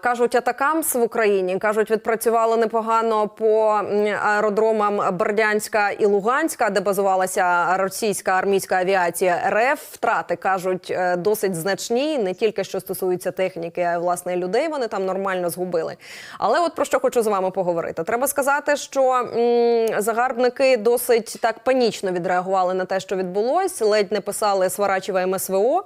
Кажуть, атакамс в Україні кажуть, відпрацювали непогано по аеродромам Бердянська і Луганська, де базувалася російська армійська авіація РФ. Втрати кажуть е, досить значні, не тільки що стосуються техніки, а й власне людей. Вони там нормально згубили. Але от про що хочу з вами поговорити. Треба сказати, що м, загарбники досить так панічно відреагували на те, що відбулось. Ледь не писали Сварачева МСВО.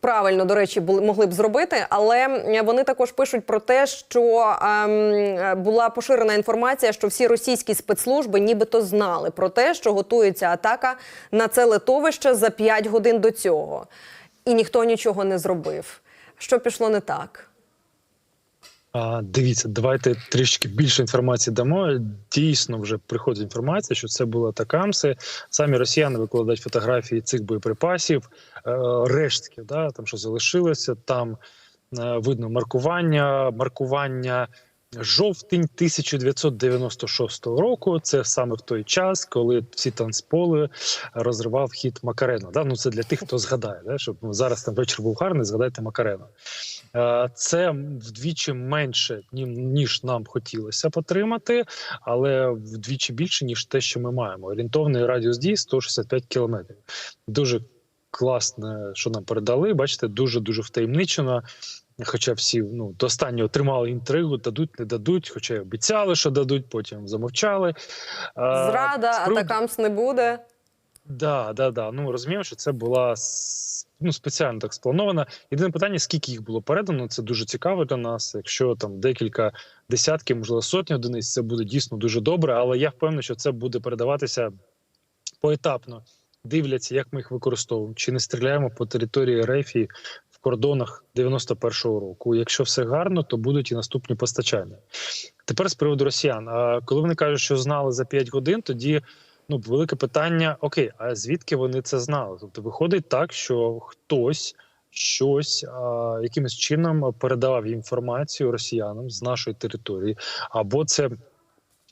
Правильно, до речі, були могли б зробити, але вони також пишуть про те, що ем, була поширена інформація, що всі російські спецслужби нібито знали про те, що готується атака на це литовище за 5 годин до цього, і ніхто нічого не зробив. Що пішло не так? А, дивіться, давайте трішки більше інформації дамо. Дійсно, вже приходить інформація, що це були атакамси. Самі росіяни викладають фотографії цих боєприпасів, е, рештків, да, там що залишилося. Там видно маркування, маркування. Жовтень 1996 року. Це саме в той час, коли всі танцполи розривав хід Макарена. Да? Ну це для тих, хто згадає, да? щоб зараз там вечір був гарний. Згадайте Макарена. Е, Це вдвічі менше, ніж нам хотілося б отримати, але вдвічі більше, ніж те, що ми маємо. Орієнтовний радіус дії 165 кілометрів. Дуже класно, що нам передали. Бачите, дуже дуже втаємничено. Хоча всі ну до останнього тримали інтригу, дадуть, не дадуть, хоча й обіцяли, що дадуть, потім замовчали. Зрада, з приводу- атакамс не буде. Да, да, да. Ну розуміємо, що це була ну, спеціально так спланована. Єдине питання, скільки їх було передано, це дуже цікаво для нас. Якщо там декілька десятків, можливо, сотні одиниць, це буде дійсно дуже добре. Але я впевнений, що це буде передаватися поетапно. Дивляться, як ми їх використовуємо, чи не стріляємо по території Рефії кордонах 91-го року. Якщо все гарно, то будуть і наступні постачання. Тепер з приводу росіян. Коли вони кажуть, що знали за 5 годин, тоді ну велике питання: окей, а звідки вони це знали? Тобто виходить так, що хтось щось якимось чином передавав інформацію росіянам з нашої території, або це.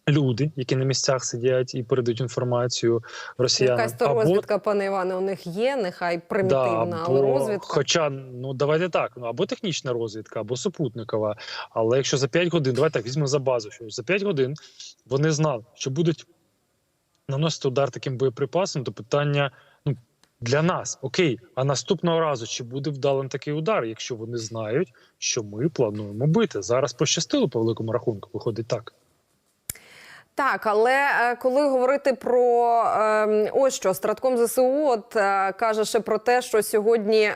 Люди, які на місцях сидять і передають інформацію росіянам, Якась то або розвідка, пане Іване, у них є, нехай примітивна, але або- розвідка. Хоча ну давайте так, ну або технічна розвідка, або супутникова. Але якщо за 5 годин, давайте так візьмемо за базу, що за 5 годин вони знали, що будуть наносити удар таким боєприпасом, то питання ну для нас окей. А наступного разу чи буде вдалим такий удар, якщо вони знають, що ми плануємо бити зараз? Пощастило по великому рахунку. Виходить так. Так, але е, коли говорити про е, ось що Стратком ЗСУ от, е, каже ще про те, що сьогодні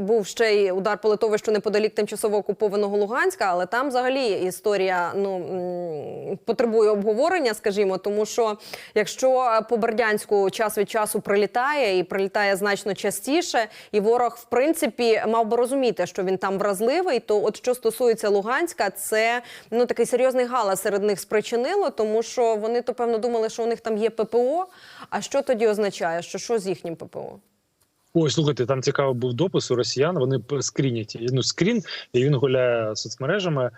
був ще й удар по литовищу неподалік тимчасово окупованого Луганська, але там взагалі історія ну потребує обговорення, скажімо, тому що якщо по Бердянську час від часу прилітає і прилітає значно частіше, і ворог в принципі мав би розуміти, що він там вразливий, то от що стосується Луганська, це ну такий серйозний галас серед них спричинило, тому що вони то певно думали, що у них там є ППО. А що тоді означає? Що що з їхнім ППО? Ой, слухайте, там цікавий був допис у росіян. Вони скрінять ну скрін, і він гуляє соцмережами.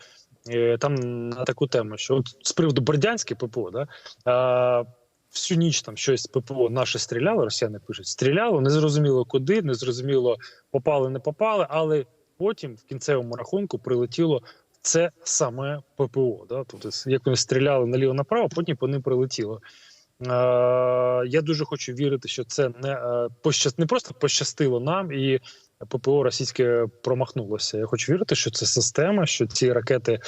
е, Там на таку тему, що от з приводу Бердянське ППО, да а, всю ніч там щось ППО наше стріляло. Росіяни пишуть, стріляло, не зрозуміло куди, не зрозуміло попали, не попали, але потім в кінцевому рахунку прилетіло це саме ППО. Да? Тобто, як вони стріляли наліво направо, потім по ним прилетіло. Я дуже хочу вірити, що це не е, не просто пощастило нам, і ППО російське промахнулося. Я хочу вірити, що це система, що ці ракети,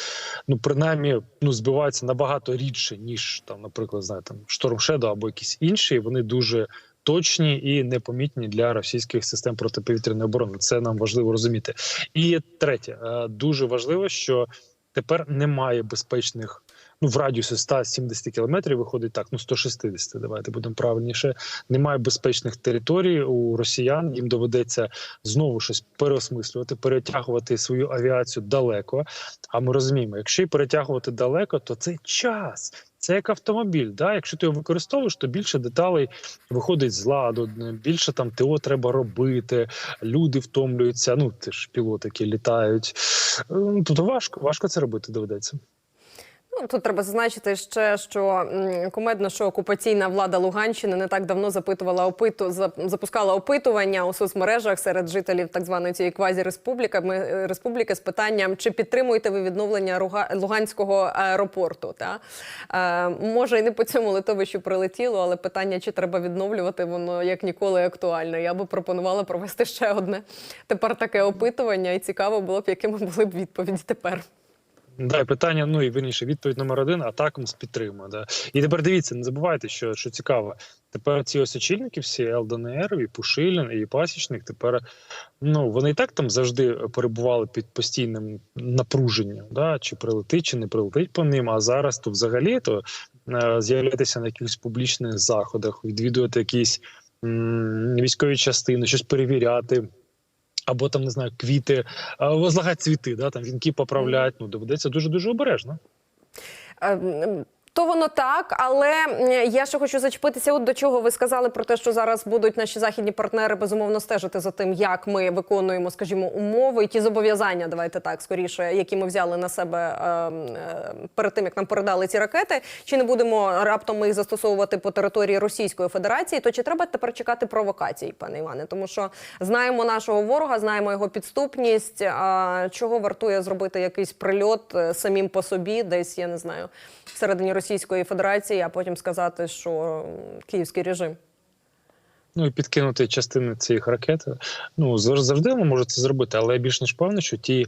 ну принаймні, ну збиваються набагато рідше, ніж там, наприклад, знаєте, Шторм Шедо або якісь інші. Вони дуже точні і непомітні для російських систем протиповітряної оборони. Це нам важливо розуміти. І третє, е, дуже важливо, що тепер немає безпечних. Ну, в радіусі 170 кілометрів виходить так, ну 160, давайте будемо правильніше. Немає безпечних територій у росіян. Їм доведеться знову щось переосмислювати, перетягувати свою авіацію далеко. А ми розуміємо, якщо і перетягувати далеко, то це час. Це як автомобіль. Да? Якщо ти його використовуєш, то більше деталей виходить з ладу, більше там ТО треба робити, люди втомлюються. Ну, ти ж пілоти, літають. Тобто важко, важко це робити доведеться. Ну, тут треба зазначити ще, що кумедно, що окупаційна влада Луганщини не так давно запитувала опиту, запускала опитування у соцмережах серед жителів так званої цієї ми- е, республіки з питанням, чи підтримуєте ви відновлення Луганського аеропорту. Та? Е, може, і не по цьому литовищу прилетіло, але питання, чи треба відновлювати, воно як ніколи актуальне. Я би пропонувала провести ще одне тепер таке опитування, і цікаво було б, якими були б відповіді тепер. Да, питання, ну і вірніше, відповідь номер один, атакам підтримує. Да. І тепер дивіться, не забувайте, що, що цікаво. Тепер ці ось очільники, всі ЛДНР, і Пушилін, і Пасічник, тепер ну вони і так там завжди перебували під постійним напруженням, да, чи прилетить, чи не прилетить по ним. А зараз то взагалі то е, з'являтися на якихось публічних заходах, відвідувати якісь м, військові частини, щось перевіряти. Або там не знаю, квіти, возлагати цвіти, да, там вінки поправляти. Ну доведеться дуже дуже обережно. То воно так, але я ще хочу зачепитися. От до чого ви сказали про те, що зараз будуть наші західні партнери безумовно стежити за тим, як ми виконуємо, скажімо, умови і ті зобов'язання. Давайте так скоріше, які ми взяли на себе ем, е, перед тим, як нам передали ці ракети. Чи не будемо раптом ми їх застосовувати по території Російської Федерації? То чи треба тепер чекати провокацій, пане Іване? Тому що знаємо нашого ворога, знаємо його підступність. А чого вартує зробити якийсь прильот е, самим по собі, десь я не знаю, всередині Російської Федерації, а потім сказати, що київський режим. Ну і підкинути частини цих ракет. Ну зав- завжди вони можуть це зробити, але я більш ніж певний, що ті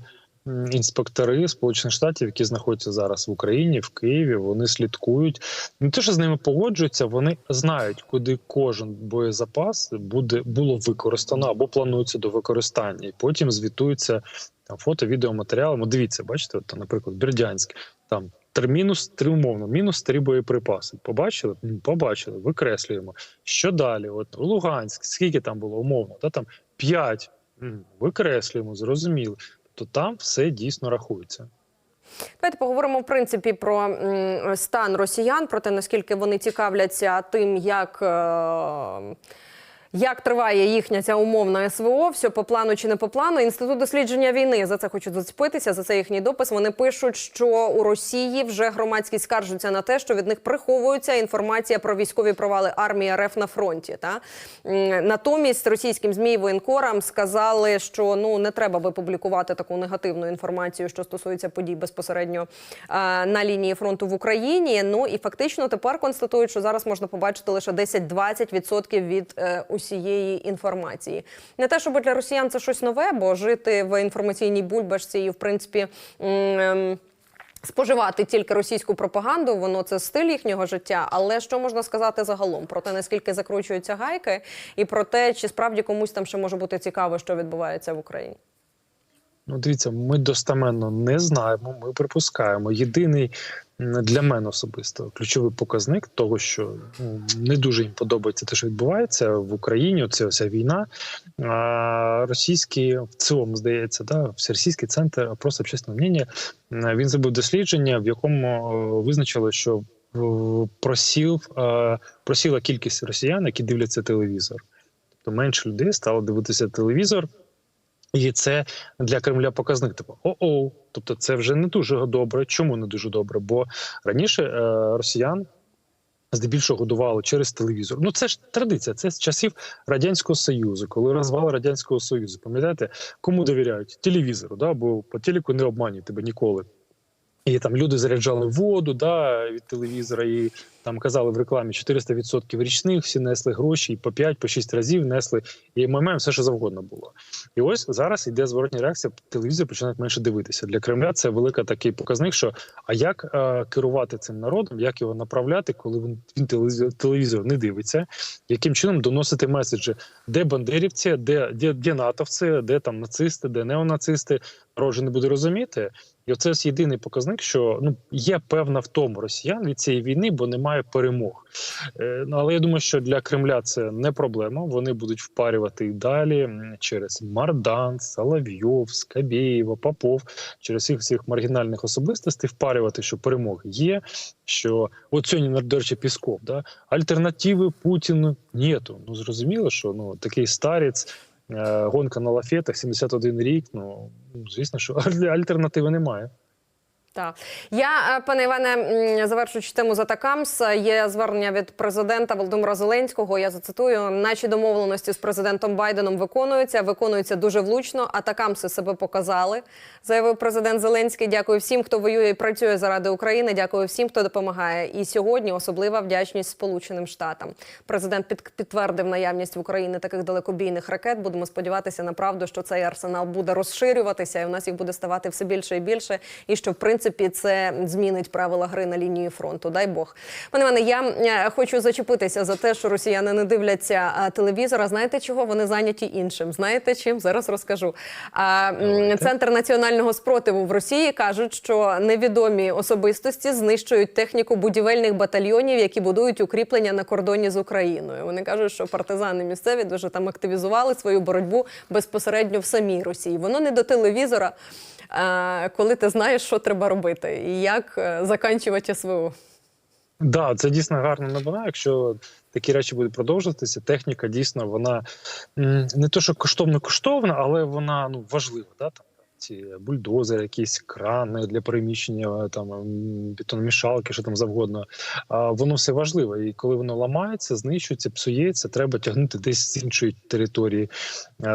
інспектори Сполучених Штатів, які знаходяться зараз в Україні, в Києві, вони слідкують. Не те, що з ними погоджуються, вони знають, куди кожен боєзапас буде було використано або планується до використання, і потім звітуються там фото, відеоматеріалами. Дивіться, бачите, от, наприклад, Бердянськ там. Три мінус три умовно, мінус три боєприпаси. Побачили? Побачили, викреслюємо. Що далі? От Луганськ, скільки там було умовно? Та там п'ять. Викреслюємо, зрозуміло. Тобто там все дійсно рахується. Давайте поговоримо в принципі про стан росіян, про те, наскільки вони цікавляться тим, як. Як триває їхня ця умовна СВО, все по плану чи не по плану? Інститут дослідження війни за це хочу зацепитися. За це їхній допис. Вони пишуть, що у Росії вже громадськість скаржиться на те, що від них приховується інформація про військові провали армії РФ на фронті. Та натомість російським змі воєнкорам сказали, що ну не треба би публікувати таку негативну інформацію, що стосується подій безпосередньо на лінії фронту в Україні. Ну і фактично тепер констатують, що зараз можна побачити лише 10-20% від е, усієї інформації. Не те, щоб для росіян це щось нове, бо жити в інформаційній бульбашці і в принципі. ем, Споживати тільки російську пропаганду, воно це стиль їхнього життя. Але що можна сказати загалом про те, наскільки закручуються гайки, і про те, чи справді комусь там ще може бути цікаво, що відбувається в Україні? Ну, дивіться, ми достаменно не знаємо. Ми припускаємо. Єдиний для мене особисто ключовий показник того, що ну, не дуже їм подобається те, що відбувається в Україні. Оце вся війна. А, російський в цілому здається, да, всеросійський центр просто общественного мнення. Він зробив дослідження, в якому е, визначили, що просів, е, просіла кількість росіян, які дивляться телевізор. Тобто менше людей стало дивитися телевізор. І це для Кремля показник. Типу, о-о, тобто це вже не дуже добре. Чому не дуже добре? Бо раніше е, росіян здебільшого годували через телевізор. Ну це ж традиція. Це з часів радянського союзу, коли розвал радянського союзу. Пам'ятаєте, кому довіряють? Телевізору, да? бо по телеку не обманюють тебе ніколи. І там люди заряджали воду да, від телевізора, і там казали в рекламі 400% річних, всі несли гроші, і по 5 по 6 разів несли, і маємо все, що завгодно було. І ось зараз йде зворотня реакція. Телевізор починають менше дивитися. Для Кремля це велика такий показник. Що а як е, керувати цим народом, як його направляти, коли він, він телевізор, телевізор не дивиться, яким чином доносити меседжі, де бандерівці, де, де, де натовці, де там нацисти, де неонацисти, народ не буде розуміти. І оце ось єдиний показник, що ну є певна втома росіян від цієї війни, бо немає перемог. Е, ну але я думаю, що для Кремля це не проблема. Вони будуть впарювати і далі через Мардан, Соловйов, Скабєєва, Попов, через всіх цих маргінальних особистостей впарювати, що перемоги є. Що сьогодні до речі, Пісков, да альтернативи Путіну нету. Ну зрозуміло, що ну такий старець. Е, Гонка на лафетах, 71 рік. Ну звісно, що альтернативи немає. Так. Я, е, пане Іване, завершуючи тему за Такамс, є звернення від президента Володимира Зеленського. Я зацитую: наші домовленості з президентом Байденом виконуються, виконуються дуже влучно. А Такамси себе показали, заявив президент Зеленський. Дякую всім, хто воює і працює заради України. Дякую всім, хто допомагає. І сьогодні особлива вдячність Сполученим Штатам. Президент під, підтвердив наявність в Україні таких далекобійних ракет. Будемо сподіватися на правду, що цей арсенал буде розширюватися, і у нас їх буде ставати все більше і більше. І що в принципі це змінить правила гри на лінії фронту. Дай Бог. Пане Іване, я е, хочу зачепитися за те, що росіяни не дивляться е, телевізора. Знаєте чого? Вони зайняті іншим. Знаєте чим? Зараз розкажу. А, Центр національного спротиву в Росії кажуть, що невідомі особистості знищують техніку будівельних батальйонів, які будують укріплення на кордоні з Україною. Вони кажуть, що партизани місцеві дуже там активізували свою боротьбу безпосередньо в самій Росії. Воно не до телевізора, коли ти знаєш, що треба робити і як е, заканчувати СВО. Да, це дійсно гарна новина. Якщо такі речі будуть продовжуватися, техніка дійсно вона не то, що коштовно коштовна, але вона ну важлива. Да? Там ці бульдозери, якісь крани для переміщення, там бетономішалки, що там завгодно. А воно все важливе. І коли воно ламається, знищується, псується, треба тягнути десь з іншої території,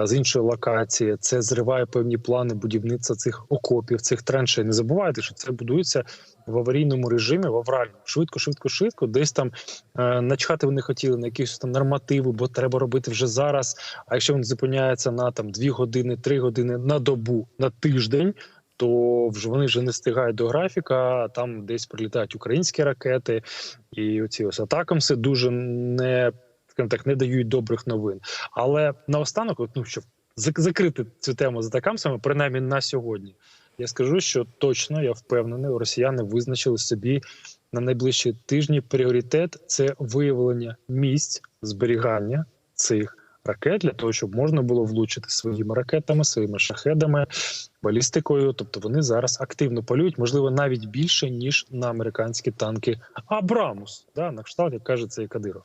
з іншої локації. Це зриває певні плани будівництва цих окопів, цих траншей. Не забувайте, що це будується в аварійному режимі, в авральному. Швидко, швидко, швидко. Десь там е, начхати вони хотіли на якісь там нормативи, бо треба робити вже зараз. А якщо він зупиняється на там 2 години, 3 години на добу, на тиждень. То вже вони вже не встигають до графіка. Там десь прилітають українські ракети, і оці ось атакамси дуже не так не дають добрих новин. Але наостанок, ну щоб зак- закрити цю тему з атакамсами, принаймні на сьогодні, я скажу, що точно я впевнений, росіяни визначили собі на найближчі тижні пріоритет це виявлення місць зберігання цих ракет для того, щоб можна було влучити своїми ракетами, своїми шахедами, балістикою. Тобто вони зараз активно полюють, можливо, навіть більше ніж на американські танки Абрамус. Да, на кшталт, як каже цей Кадиров.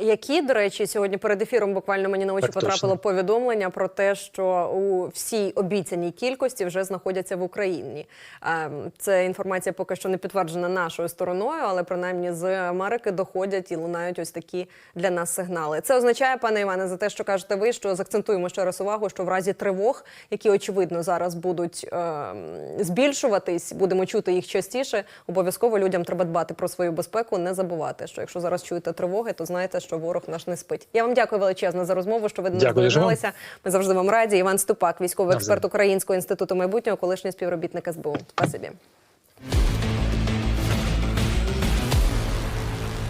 Які, до речі, сьогодні перед ефіром буквально мені на очі Так, потрапило точно. повідомлення про те, що у всій обіцяній кількості вже знаходяться в Україні. Ем, Це інформація поки що не підтверджена нашою стороною, але принаймні з Америки доходять і лунають ось такі для нас сигнали. Це означає, пане Іване, за те, що кажете ви, що закцентуємо ще раз увагу, що в разі тривог, які очевидно зараз будуть ем, збільшуватись, будемо чути їх частіше. Обов'язково людям треба дбати про свою безпеку, не забувати, що якщо зараз чуєте тривоги, то знаєте, що ворог наш не спить. Я вам дякую величезно за розмову, що ви до нас доєдналися. Ми завжди вам раді. Іван Ступак, військовий експерт Українського інституту майбутнього, колишній співробітник СБУ. Спасибі.